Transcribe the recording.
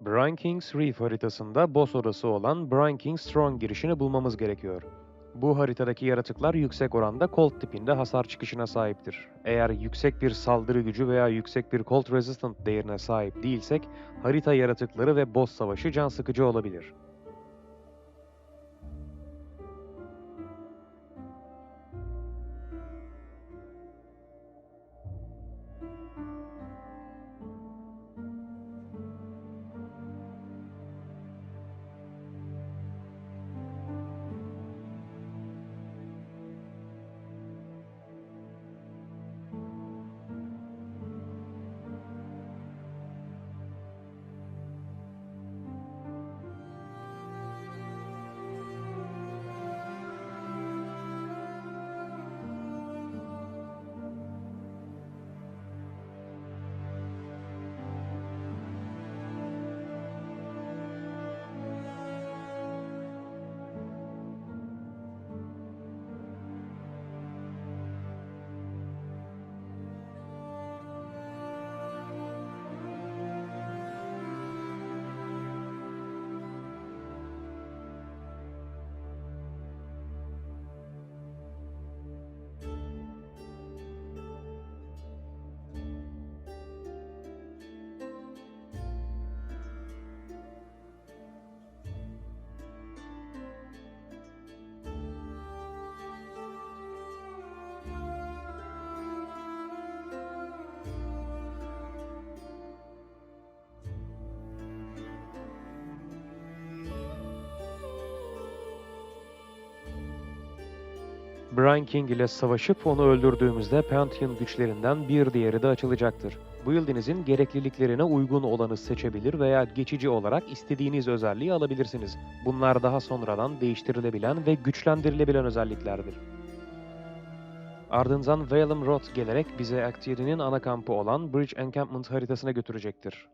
Brian King's Reef haritasında boss odası olan Brian King Strong girişini bulmamız gerekiyor. Bu haritadaki yaratıklar yüksek oranda Colt tipinde hasar çıkışına sahiptir. Eğer yüksek bir saldırı gücü veya yüksek bir Colt Resistant değerine sahip değilsek, harita yaratıkları ve boss savaşı can sıkıcı olabilir. Brian King ile savaşıp onu öldürdüğümüzde Pantheon güçlerinden bir diğeri de açılacaktır. Build'inizin gerekliliklerine uygun olanı seçebilir veya geçici olarak istediğiniz özelliği alabilirsiniz. Bunlar daha sonradan değiştirilebilen ve güçlendirilebilen özelliklerdir. Ardından Vellum Road gelerek bize Act 7'nin ana kampı olan Bridge Encampment haritasına götürecektir.